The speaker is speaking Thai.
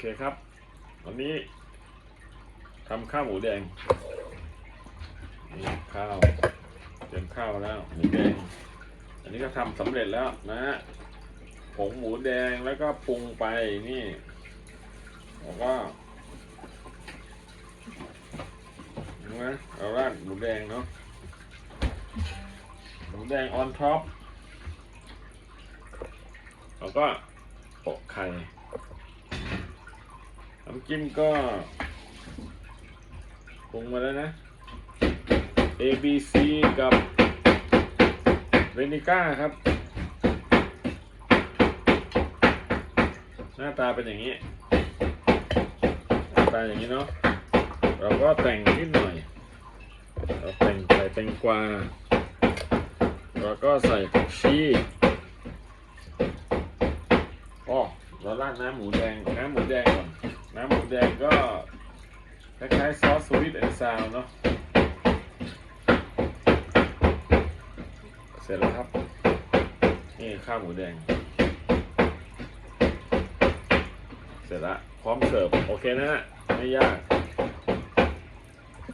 เคครับ วันนี้ทำข้าวหมูแดงนี่ข้าวเตรียมข้าวแล้วหมูแดง อันนี้ก็ทำสำเร็จแล้วนะฮะผงหมูแดงแล้วก็ปรุงไปนี่แล้วก็เห็นะเราราดหมูแดงเนาะหมูแดงออนท็อปแล้วก็โปะไข่ น้ำจิ้มก็ปรุงมาแล้วนะ A B C กับเวนิก้าครับ หน้าตาเป็นอย่างนี้ หน้าตาอย่างนี้เนาะเราก็แต่งนิดหน่อย เราแต่งใส่แตงกวาแล้วก็ใส่ผักชีอ๋อเราราดน้ำหมูแดง น้ำหมูแดงก่อน น้ำหมูแดงก็คล้ายๆซอสสวิตแอนด์ซาวเนาะเสร็จแล้วครับ นี่ข้าวหมูแดง เสร็จละพร้อมเสิร์ฟ โอเคนะฮะไม่ยาก